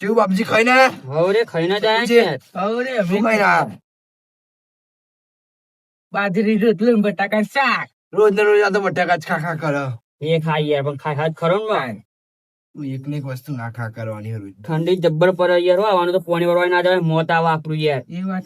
કેવું બાપજી ખાઈ ને હવે ખાઈ ને જાય છે. છે. હવે શું ખાઈ ના બાજરી રોટલું બટાકા શાક. રોજ ને રોજ આ તો બટાકા જ ખા ખા કરો. એ ખાઈ યાર પણ ખાઈ ખાઈ ખરો ને ભાઈ. એક ને એક વસ્તુ ના ખા કરવાની રોજ. ઠંડી જબ્બર પડે યાર હો આવવાનું તો પોણી વાળવા ના જવાય મોત આવે આપણું યાર. એ વાત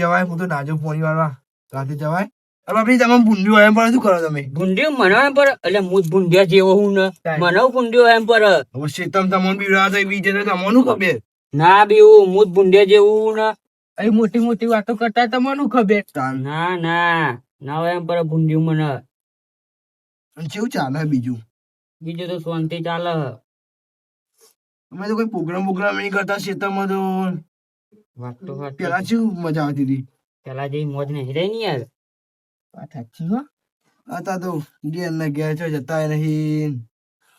જવાય હું તો નાજો પોણી વાળવા. રાતે જવાય? બાપજી તમે ભૂંડ્યું એમ પણ શું કરો તમે? ભૂંડિયો મને એમ પર એટલે હું ભૂંડિયા જેવો હું ને. મને ભૂંડિયો એમ પર. હવે તમામ તમને બીવડા તો બીજે તો તમને ખબર? ના બીવું હું ભૂંડિયા જેવું ને. અહીં મોટી મોટી વાતો કરતા તમને ખબર? ના ના. ના એમ પર ભૂંડિયું મને. કેવું ચાલે બીજું? બીજું તો શાંતિ ચાલે અમે તો કોઈ પ્રોગ્રામ પ્રોગ્રામ નહીં કરતા શીતમ તો. વાત તો પેલા શું મજા આવતી હતી? પેલા જેવી મોજ નહીં રહી ને યાર. વાત સાચી હો હતા તો ઘેર ને ઘેર છો જતા નહીં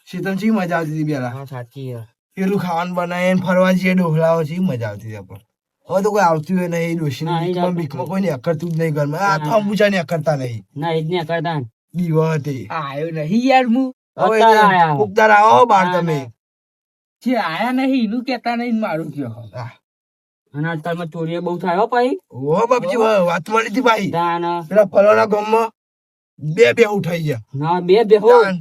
શીતમ શી મજા આવતી હતી પેલા હા સાચી યાર પેલું ખાવાનું બનાવીને ફરવા જઈએ ડોહલાઓ છે મજા આવતી હતી આપણને હવે તો કોઈ આવતું હોય નહીં ડોશીની ના, એ જ બીકમાં બીકમાં કોઈ ને અકડતું જ નહીં ઘરમાં આ તો અંબુજા ને અકડતા નહીં ના એ જ ને કરતા દીવા હતી આયો નહીં યાર હું હવે આયા. આવો બાર તમે. જે આયા નહીં એનું કેતા નહીં ને મારું કયો. અને આજકાલમાં ચોરીઓ બહુ થાય હો ભાઈ. ઓ બાપજી વાત મળી હતી ભાઈ. પેલા ફલોના ગામમાં બે બે ઉઠાઈ ગયા. ના બે બે હો તાન.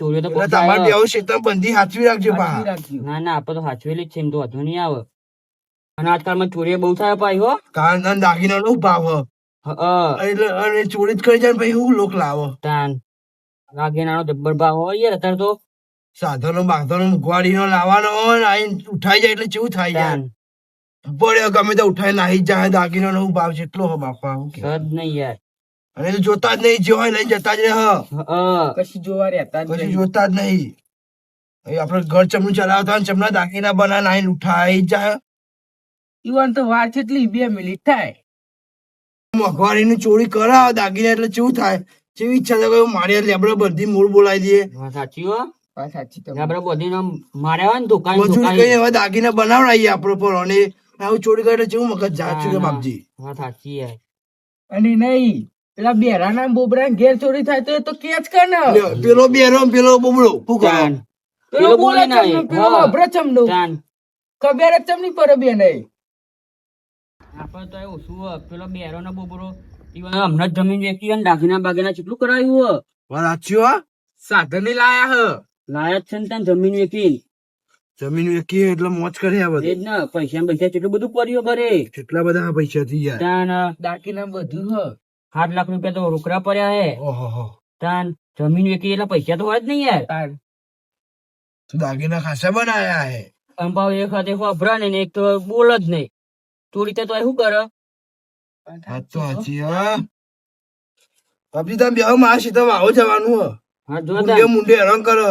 ચોરીઓ તો તમારે થાય હો. બેવ શેતમ બંધી હાચવી રાખજો સાચી ના ના આપણે તો હાચવેલી જ છે એમ તો વાંધો નહીં આવે. અને આજકાલમાં ચોરીઓ બહુ થાય ભાઈ હો? કાન અને દાગીના નો ભાવ. એટલે અને ચોરી જ કરી જાય ભાઈ હું લોક લાવો. તાન. રાગીનાનો જબ્બર ભાવ હોય યાર અત્યારે તો. સાધનો બાંધનો મુખવાડી નો લાવવાનો હોય ઉઠાઈ જાય એટલે કેવું થાય યાર? પડ્યો ગમે તો ઉઠાઈ નાહી જાય દાગીનો નો ભાવ છે એટલો હો બાપા હું સદ નહીં યાર. અને તો જોતા જ નહીં જે હોય લઈને જતા જ રહે હ. હ, હ. કશું જોવા રહેતા જ પછી જોતા જ નહીં. એ આપડે ઘર ચમનું ચલાવતા હોય ચમના દાગીના બના નાઈને ઉઠાઈ જાય. ઈવન તો વાર કેટલી બે મિનિટ થાય. મોંઘવારી ની ચોરી કરાવ દાગીના એટલે કેવું થાય? જેવી ઈચ્છા થાય મારી લેબડે બધી મૂળ બોલાવી દઈએ. સાચી હો. વાત સાચી બધી નામ માર્યા ને દુકાન મજૂરી કઈ હવે દાગીના બનાવડાવીએ આપડે પર અને આવું ચોરી કરે એટલે મગજ જાચું કે બાપજી? વાત સાચી અને નહીં પેલા બેરા બોબરા ઘેર ચોરી થાય તો એ તો કેચ કર. પેલો બેરો ને પેલો બોબડો શું પેલો પેલો બોલે બોલે ચમનો, પેલો હા. ચમનો. ખબર જ ચમની પડે બે નહીં આપણે તો એવું શું પેલો બેરો ને બોબરો હમણાં જ જમીન વેચી અને દાગીના બાગીના કેટલું કરાયું હો વાત સાચી હો. સાધનની લાયા હ. લાયક છે ને ત્યાં જમીન વેચી જમીન વેચી એટલે મોજ કરે આ એ બધું જ ને પૈસા પૈસા કેટલું બધું પડ્યું કરે કેટલા બધા પૈસા થઈ ગયા તાન દાકીના બધું હ. સાત લાખ રૂપિયા તો રોકડા પડ્યા હે. ઓહો તાન જમીન વેચી એટલે પૈસા તો હોય જ નહીં યાર. દાગીના ખાસા બનાયા હે. અંબાવ એક હાથે વાપરા ને એક તો બોલ જ નહીં. ચોરી તો શું કરે? વાત તો સાચી હા બાપજી તમે બે મારા સીધા આવો જવાનું હો. મુંડે તાન. મુંડે હેરાન કરો.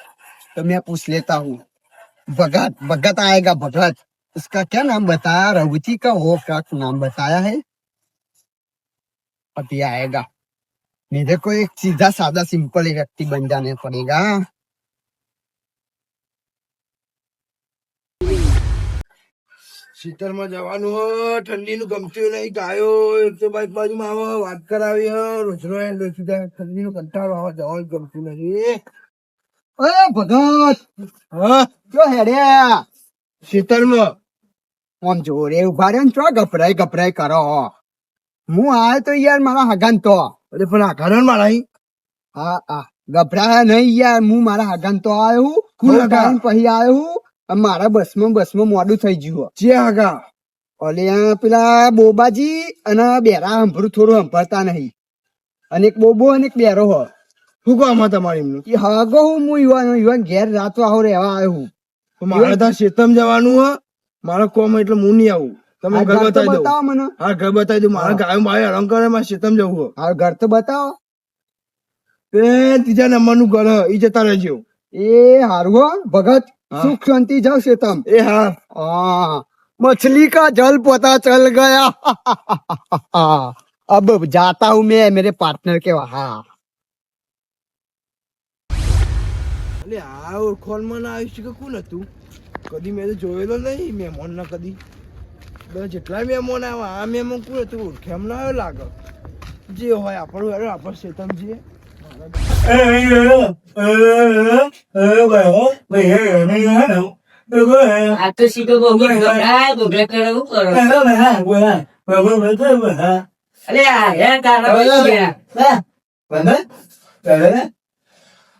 तो मैं पूछ लेता हूँ भगत भगत आएगा भगत उसका क्या नाम बताया रघुची का वो क्या नाम बताया है अभी आएगा मेरे को एक सीधा सादा सिंपल व्यक्ति बन जाने पड़ेगा શીતળમાં જવાનું હો ઠંડીનું ગમતું નહીં ગાયો એક તો બાઈક બાજુમાં આવે વાત કરાવી હો રોજ રોજ લોચી જાય ઠંડીનું કંટાળો આવે જવાનું ગમતું નથી અરે ભગત! કયો હેડે શીતળમાં આમ જોરે ઊભા રે ને ચો ગભરાય ગભરાય કરો. હું આયો તો યાર મારા હગન તો. અરે પણ આ ઘરણ મારા હા હા. ગભરાયા નહીં યાર હું મારા હગન તો આવ્યો હું. લગાવીને પછી આવ્યો મારા બસમાં બસમાં મોડું થઈ ગયું જે હગા? ઓલે પેલા બોબાજી અને બેરા હંભરું થોડું હંભરતા નહીં. અને એક બોબો અને એક બેરો હોય શું કહો આમાં તમારે એમનું એ હગો હું હું યુવાન યુવાન ઘેર રાતો આવો રહેવા આવ્યો હું તો મારે ત્યાં શેતમ જવાનું હો મારા કોમ એટલે હું નહીં આવું તમે આ ઘર ઘર તો બતાવી દો બતાવો મને હા ઘર બતાવી દો મારા ગાયો મારે હેરાન કરે મારે શેતમ જવું હો આ ઘર તો બતાવો એ ત્રીજા નંબરનું ઘર હે, ઈ જતા રહેજો એ હારું હો ભગત हाँ। सुख शांति जाओ शेतम એ હા हाँ मछली का जल पता चल गया अब जाता हूँ मैं मेरे पार्टनर के वहाँ એટલે આ ઓળખોલમાં ના આવ્યું છે કે કોણ હતું કદી મેં તો જોયેલો નહીં મહેમાન ના કદી બધા જેટલા મહેમાન આવ્યા આ મહેમાન કોણ હતું એમ ના આવ્યો લાગે જે હોય આપણું હેડો આપણે શેતમજીએ આ તો સીધો ગભરાય, બોગલા કરે એવું કરો. અલે આ હે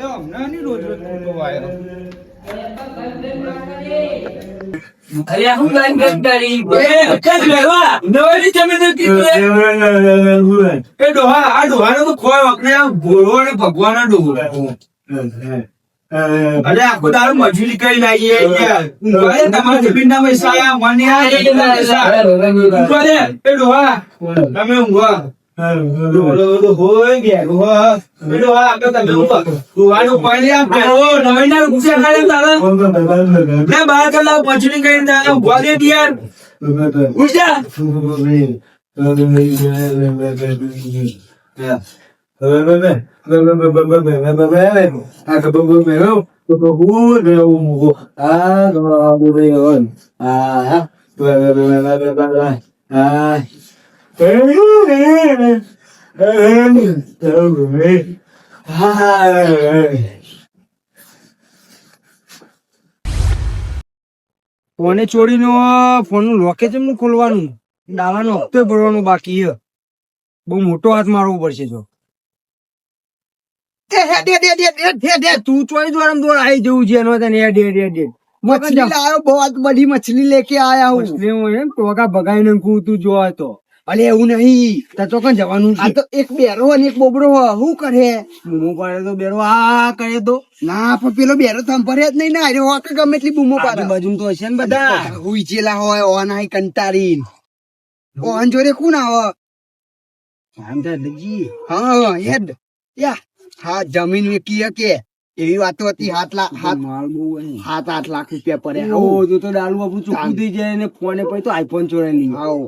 પૈસા. ઊંઘવા દે, એ ડોહા તમે ઊંઘવા ડોહો, ડોહો, ના પૈસા મને એ ડોહા, તમે ઊંઘવા. ડોહાનું તારા. મજૂરી તારા જા. ફોને ચોરીનો ફોનનું લોકેટ એમનું ખોલવાનું? દાવાનો હપ્તો ભરવાનો બાકી બહુ મોટો હાથ મારવો પડશે જો. તું ચોરી દ્વારા દોડ આવી જવું છે તને. હેડ હેડ હેડ હેડ મછલી લાયો બહુ બધી મછલી લેકે હું. એમ ટોકા ભગાઈને કું તું જોવા તો. अरे એવું નહીં. તાર કણ જવાનું આ તો એક બેરો અને એક બોબડો હું. કરે? બૂમો પાડે તો બેરો. આ કરે તો. ના પણ પેલો બેરો થંભરે જ નહીં ને. અરે હોક ગમે એટલી બૂમો પાડે. બાજુ તો હશે ને બધા. હુઈ જેલા હોય ઓન આઈ કંટારીન ઓન જોડે કોણ આવે? તો લજી હા હેડ. યા. હા જમીન વેકી કે એવી વાતો હતી હાથ લાખ હાથ માલ બહુ હાથ આઠ લાખ રૂપિયા પડે. ઓ તો તો ડાલુ આપણું ચૂકી થઈ જાય ને ફોને પછી તો આઈફોન ચોરાઈ લઈએ આવો.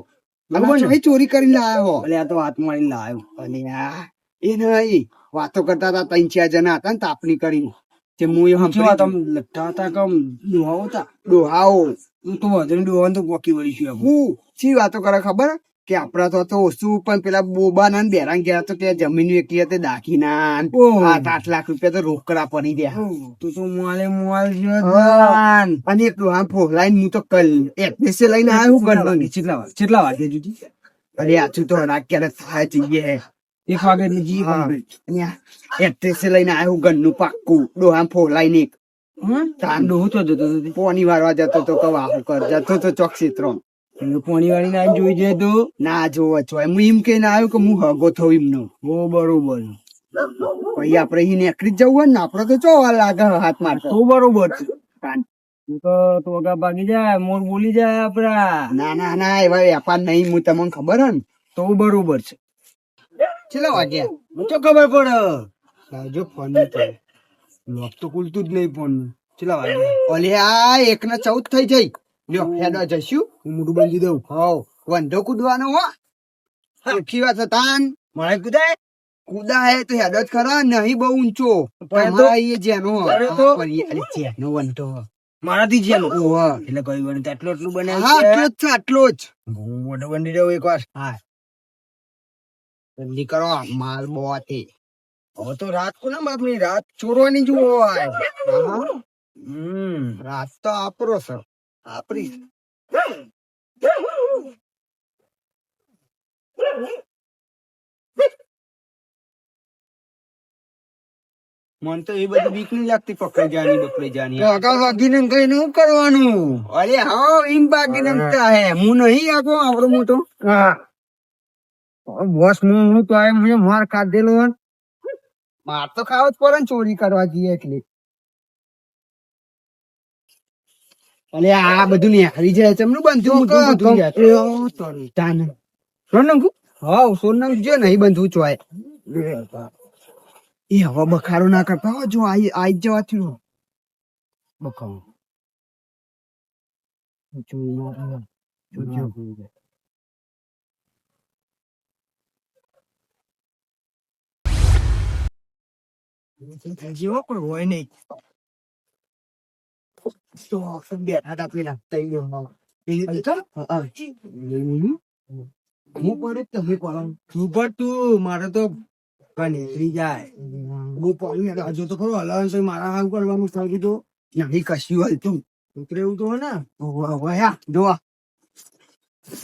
ચોરી કરીને લાયો હો. એટલે આ તો હાથ મારી લાવ્યો અને આ એ નહીં. વાતો કરતા હતા ત્રણ ચાર જણા હતા ને તાપણી કરીને. તે હું એ સાંભળ્યું તમે લગતા હતા કમ દુહાઓ હતા? ડોહાઓ તો વધારે દુહાન તો પોકી વળી છું હું શી વાતો કરે ખબર? કે આપડા તો તો ઓછું પણ પેલા બોબા ના બેરાંગ ગયા તો કે જમીન વેચી હતી દાખીના. આઠ આઠ લાખ રૂપિયા તો રોકડા પડી ગયા તું તો મોલે મોલ અને એક આમ ફોલાઈને હું તો કલ એડ્રેસે લઈને આવ્યો ગણવાની વાગે કેટલા વાગે? કેટલા વાગે જુદી? અરે આછું તો રાત ક્યારે થાય જઈએ એક વાગે જી અને લઈને આવ્યો ગનનું પાક્કું. ડોહામ ફોલાઈને એક. તાંડો તાન. તો જતો હતો. પોની વારવા જતો તો કવા કર જતો તો ચોક ક્ષેત્રો પોણી વાળી ના જોઈ જાય તો? ના જોવો છો એમ એમ કહીને આવ્યો કે હું હગો થયો એમનો. ઓ બરોબર. પછી આપડે અહીં નીકળી જ જવું હોય ને આપડે તો ચો લાગે હાથ મારતો. તો બરોબર છે. તું તો ટોકા ભાગી જાય મોર બોલી જાય આપડા. ના ના ના એવા વેપાર નહીં હું તમને ખબર હે ને. તો બરોબર છે. ચેલા વાગ્યા મને તો ખબર પડે. લાવજો ફોનની તો. લોક તો ખુલતું જ નહીં ફોન કેટલા વાગે. ઓલે આ એક ને ચૌદ થઈ જઈ લ્યો હેડવા જઈશું. હું મોટું બાંધી દઉં હવ વંધો કૂદવાનો હો. સરખી વાત તાન. મારે કુદાય? કુદા હે તો હેડો જ ખરા નહીં બહુ ઊંચો. તમારા એ જેનો હો. જેનો વંધો હો. મારાથી છે ઓહો. એટલે કઈ વાર આટલું આટલું બને હા આટલો જ છે આટલો જ. હું મોટો બંધી દઉં એક વાર હા. જલ્દી કરો માલ બહુ છે હવે તો રાત કો ના બાપની? રાત ચોરવાની જુઓ હા રાત તો આપરો છે આપરી મને તો એ બધી બીક નહીં લાગતી પકડી જાની બકડી જાની. કાકા વાગીને કઈ નું કરવાનું? અરે હા એમ બાગીને હે. હું નહીં આગો આવડો મોટો. હા. બોસ હું તો આય મને માર ખાધેલો. માર તો ખાવ જ પડે ને ચોરી કરવા જઈએ એટલે. અલે આ બધું નેખરી જાય છે. એમનું બંધું બધું જાય સોનંગ હા સોનંગ જો નહીં બંધું ચોય એ હવે બખારો ના કરતા હો જો આઈ આઈ જવા થયું બખારો જેવો કોઈ હોય નહીં. તો બેઠા હતા પેલા તઈ ગયો હું પડે તમે પડો ઉપર તું મારે તો કનેરી જાય હું પડ્યું હજુ તો ખરો હલાવે છે મારા હાવ કરવાનું થઈ કીધું નહીં કશું હલતું ઉતરે એવું તો હોય ને વયા જોવા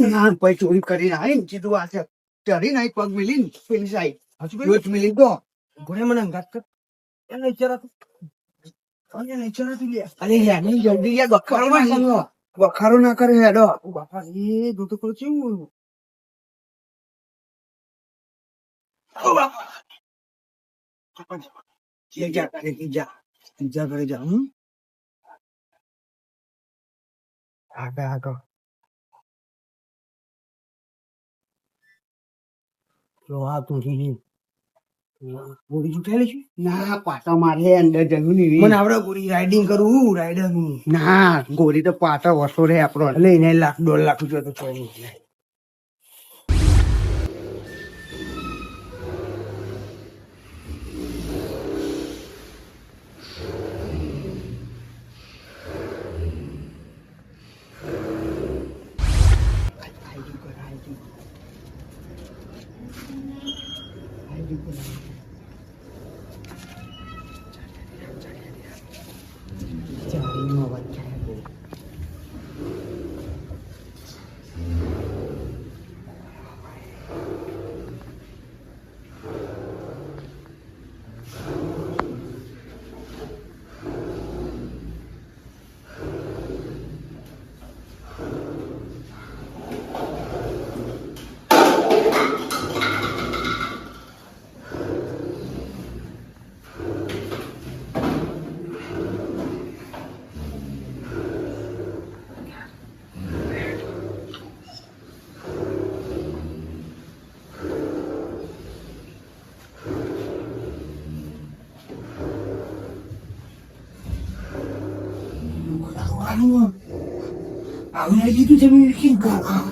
ના પછી ચોરી કરીને આવી ને કીધું આ છે ચડી નહીં પગ મિલીને પેલી સાઈડ હજુ મિલી તો ઘોડે મને અંગાત કર એને વિચારા તું એને વિચારા તું લે અરે હેની જલ્દી યાર બખારો ના કરો બખારો ના કરે હેડો બાપા એ દો તો કરો કેવું જા જા કરે ગોળી ચૂકાઈ છે? ના પાછા મારે અંદર જવું નહીં મને આવડે ગોળી રાઇડિંગ કરવું રાઇડર ના ગોળી તો પાછા વર્ષો રે આપણો. એને લાખ દોઢ લાખ રૂપિયા તો ચોરી નીકળે આવું કીધું તમે કેમ કાકા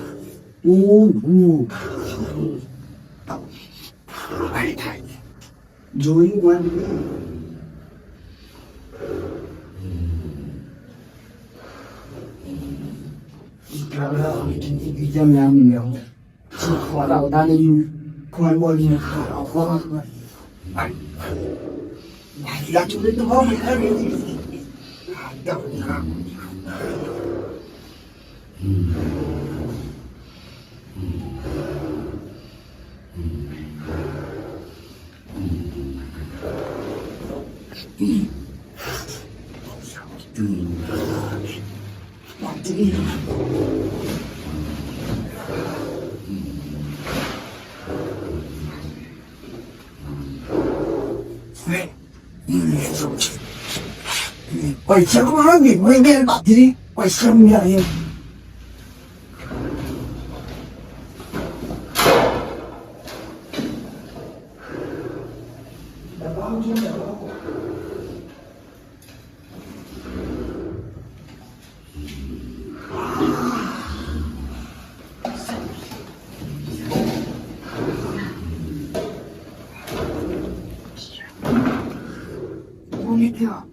જોયું બીજા મેમ મેમ ખોરાવતા નહીં કોણ બોલીને ખાવા લાચું તો હોય પૈસા કોણ મેં બાજરી પૈસા મેળવ્યા દાગીના ina không đẹp rồi mình trai lên à đừng không có những cái này ở đây mình có nó ở đây giờ đây Quay sớm lắm thì mới nghe bạn thế Quay sớm nhà em 你的呀。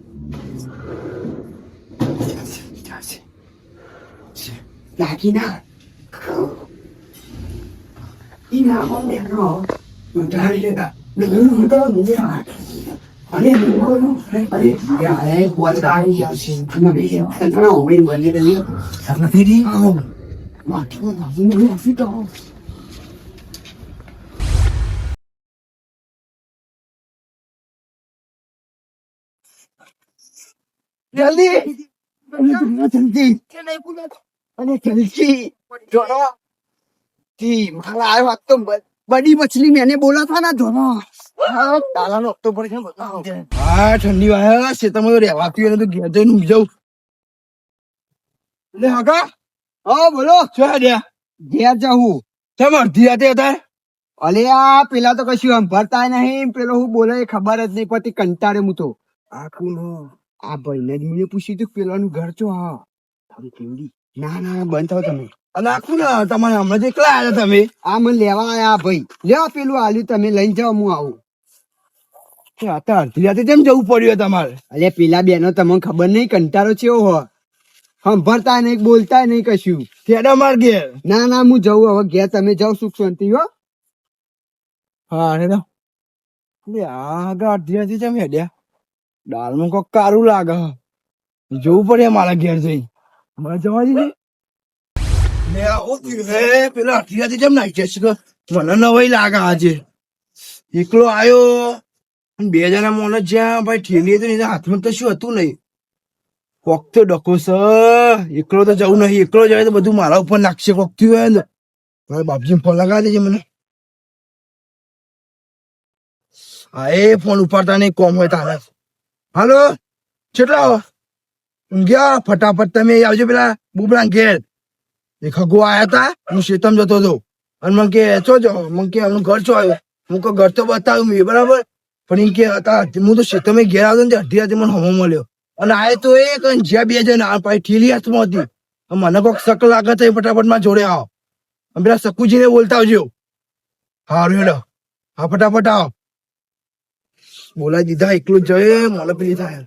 相信，相信，是哪里呢？你哪方面哦？我这里的，能弄到你呀？我那弄不弄出来？哎呀，哎，我这里小心，他们没有，他们我没闻见的，他们飞的，我听到，你没有睡着。જલ્દી. જલ્દી અને જલ્દી. જોનો જી મારા આયો વાત તો બડી મછલી મેને બોલા થા ના જોનો હા તાલાનો છે હા ઠંડી વાય શેતામાં તો રહેવાતું એને તો ઘેર જઈને ઊંઘી લે હગા. હા બોલો. શું આડ્યા ઘેર જાઉં. કેમ અડધી રાતે હતા? અલે આ પેલા તો કશું સંભળતા નહીં. પેલો હું બોલે ખબર જ નહીં પડતી કંટાળે હું તો. આખું આ ભાઈને જ મને પૂછ્યું તું પેલાનું ઘર છો હા. તારી કેવડી? ના ના બંધ થાવ તમે. નાખું ને તમારે હમણાં જ એકલા આવ્યા તમે. આ મને લેવા આયા ભાઈ. લેવા પેલું આલ્યું તમે લઈને જાઓ હું આવું. અડધી રાતે કેમ જવું પડ્યું તમારે? અરે પેલા બેનો તમને ખબર નહીં કંટાળો છે હો સંભળતા નહીં બોલતા નહીં કશું. કેડા માર ઘેર. ના ના હું જઉં હવે ઘેર તમે જાઓ સુખ શાંતિ હો. હા લે આગળ અડધી રાતે તમે હેડ્યા? દાળમાં કોક કારું લાગે. જોવું પડે મારા ઘેર જઈ મને જવા દીધી. લે આવું થયું હે પેલા રાતે કેમ નાખી છે? મને નવાઈ લાગે આજે. એકલો આવ્યો બે જણા મોને જ્યાં ભાઈ ઠેલી હતી હાથમાં તો શું હતું નહીં. કોક તો ડકો સ. એકલો તો જવું નહીં. એકલો જાય તો બધું મારા ઉપર નાખશે કોક થયું હોય ને. મારા બાપજી ફોન લગાવી દેજે મને. હા એ ફોન ઉપાડતા નહીં. કોમ હોય તારે. હાલો? કેટલા ઊંઘ્યા ફટાફટ તમે આવજો પેલા બુબડા ઘેર. એ ખગો આયા તા, હું શેતમ જતો હતો અને મને કે ચો જો? મને કે હું ઘર છો આવ્યો. હું કહું, ઘર તો બતાવ્યું મેં, બરાબર? પણ એમ કે હતા હું તો શેતમે ઘેર આવતો ને અડધી રાતે મને હમો મળ્યો. અને આય તો એ કઈ જ્યાં બે જણ, આ પાછી ઠીલી હાથમાં હતી. મને કોક શક લાગે તો એ ફટાફટમાં જોડે આવો. પેલા સકુજીને બોલતા આવજો. હારું હેડો. હા, ફટાફટ આવો. બોલાવી દીધા એકલું મને પેલી થાય.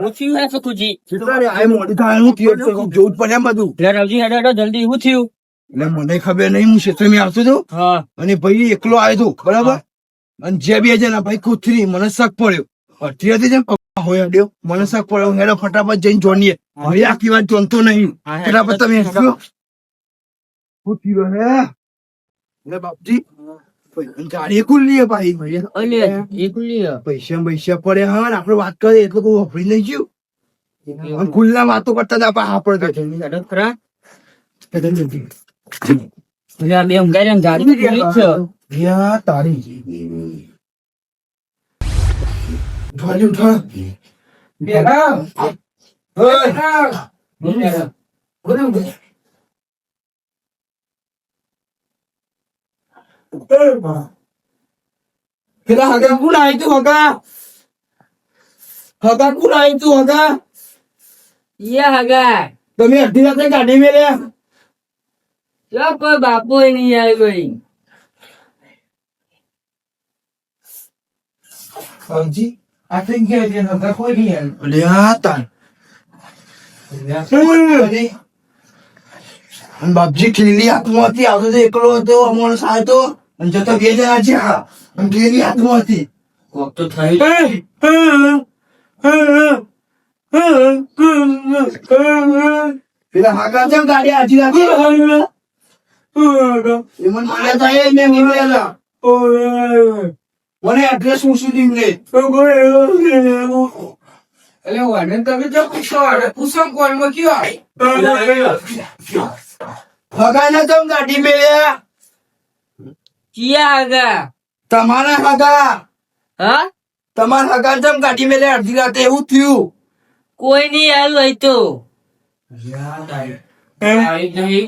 હું થયું હે સકુજી કેટલા આ મોડી થાય હું થયું તો કોક જ પડે બધું. લે રવજી હેડો હેડો જલ્દી શું થયું? એટલે મને ખબર નહીં હું ક્ષેત્રમાં આવતો હતો. અને ભાઈ એકલો આવ્યો હતો બરાબર? અને જે બે જણા ભાઈ કૂતરી મને શક પડ્યો. અઢી હતી જેમ હોય અડ્યો. મને શક પડ્યો હેડો ફટાફટ જઈને જોડીએ. હવે આખી વાત જોનતો નહીં. હા, ફટાફટ તમે હેડો. થયો હે. બાપજી ગાડી ખુલ્લી ભાઈ? પૈસા પૈસા પડે હા ને આપણે વાત કરીએ એટલું કોઈ વાપરી નહીં ગયું. ખુલ્લા વાતો કરતા હતા આપણે આપણે પેલા હગા કોણ આવી તું હગા હગા કોણ આવી તું હગા યે હગા તમે અડધી રાતે ગાડી મેલ્યા ચો કોઈ બાપુ નહીં આવી ગઈ Anji, I think you're gonna go for here. Liatan. બાપજી ઠેલી હાથમાંથી આવતો તો એકલો હતો અમારો સાહેબ તો અને જતો બે જણા છે હા અને હાથમાં હતી. કોક તો થઈ પેલા હાકા છે ગાડી આજી રાખી? એ મને તા એ મેં મળ્યા મને એડ્રેસ હું સુધી મળે એટલે વાને તમે જો પૂછો પૂછો કોણ કયો હગા તમ ગાડી મેળ્યા. કિયા હગા તમારા હગા. હા? તમારા હગા અડધી રાતે એવું થયું. કોઈ નહીં આવ્યું હોય તો. આવી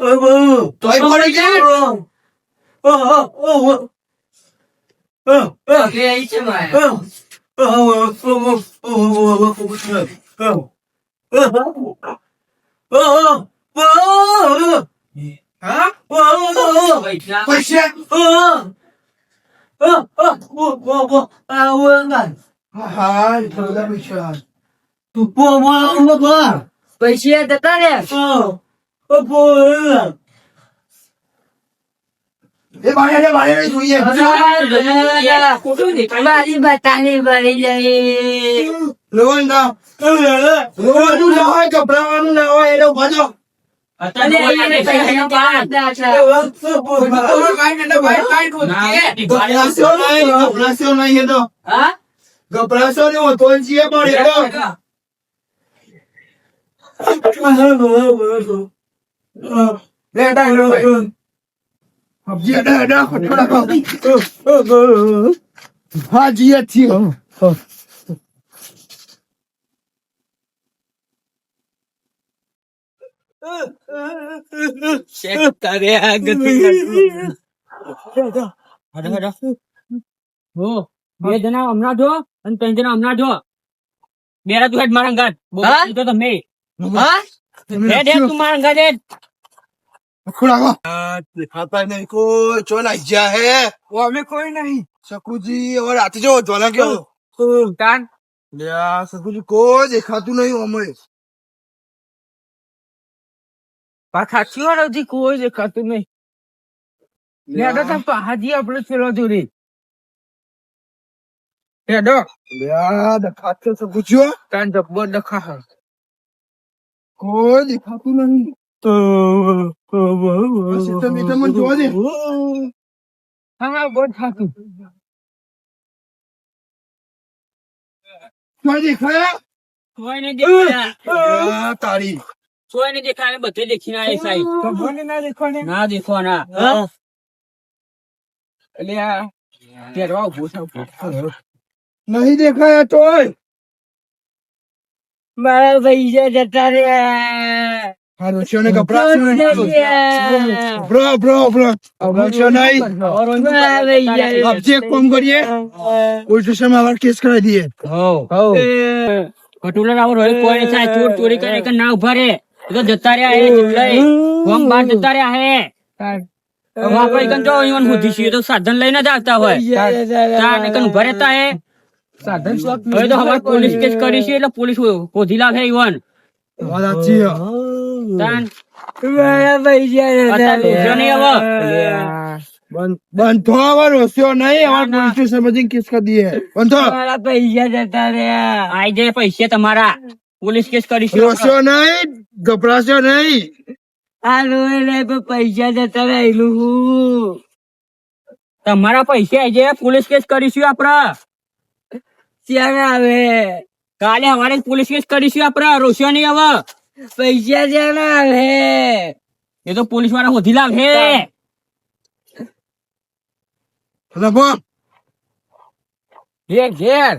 નહીં હવે પાંચ નહીં આવ્યા તોય પડી ગયું કે અહીં છે મારે પૈસા પૈસા હા થોડા પૈસા પૈસા જતા રે એ બારે રે બારે રે જોઈએ મારી બતાની ભરી જાય લોન ના લોન ના હોય કપડાવાનું ના હોય એનો ભજો ગભરાશો નહીં ગભરાશો નહીં એ તો ગભરાશો નહીં હું તો છીએ પણ એ તો સબ્જી અડા અડા ખટોડા હા છીએ હો બે જણા હમણાં જો અને ત્રણ જણા હમણાં જો બેરા તું મારા અંગાત બોલો તો તમે હા? તું મારા નહીં કોઈ. ચો ગયા હે? ઓ અમે કોઈ નહીં. શકુજી હવે રાતે જો કેવો લ્યા શકુજી કોઈ દેખાતું નહીં અમે પાછાથી વાળો હજી કોઈ દેખાતું નહીં? લેડો તો પાહાજી આપણે પેલો જોડી લેડો લ્યા દેખાતો શકુજીઓ તાન જબ્બર દખા કોઈ દેખાતું નહીં. તમે જોવા દે. હા બહુ થાતું કોઈ દેખાયા? કોઈ નહીં દેખાયા. તારી. કોઈ નહીં દેખાય બધે દેખીને આયા સાહેબ. તમને ના દેખો ને ના દેખો ના એટલે આ પહેરવા ઊભો થાવ. નહીં દેખાયા તોય. મારા પૈસા જતા રહ્યા. બ્રો બ્રો બ્રો ગભરાશો નહીં. મારા પૈસા આપજે એક કામ કરીએ. પોલીસ સ્ટેશનમાં આવા કેસ કરાવી દઈએ. કટોલર આવો રોય કોઈ થાય ચોર ચોરી કરે કે ના ઊભા રે તો જતા રહ્યા હે જતા રહ્યા તો સાધન લઈને જ આવતા હોય. કન ઊભા હે. સાધન શોખ હવે તો હવે પોલીસ કેસ કરી છે એટલે પોલીસ શોધી લાગે ઈવન. વાત સાચી છે. તાન. મારા પૈસા અત્યારે લોચો નહીં હવે બંધ બંધ થો હવે રોસ્યો નહીં. અમારે પોલીસ સ્ટેશનમાં કેસ કરી દઈએ. બંધ થો. મારા પૈસા જતા રહ્યા આઈ જાય પૈસે તમારા. પોલીસ કેસ કરીશું રોસ્યો નહીં ગભરાશો નહીં. આ રોય પૈસા જતા રહેલું હું. તમારા પૈસે આઈ જાય પોલીસ કેસ કરીશું આપડે ત્યાં આવે કાલે સવારે જ પોલીસ કેસ કરીશું આપડે રોસ્યો નહીં હવે. પૈસા ત્યાં આવે એ તો પોલીસવાળા શોધી રમો ઘેર ઘેર.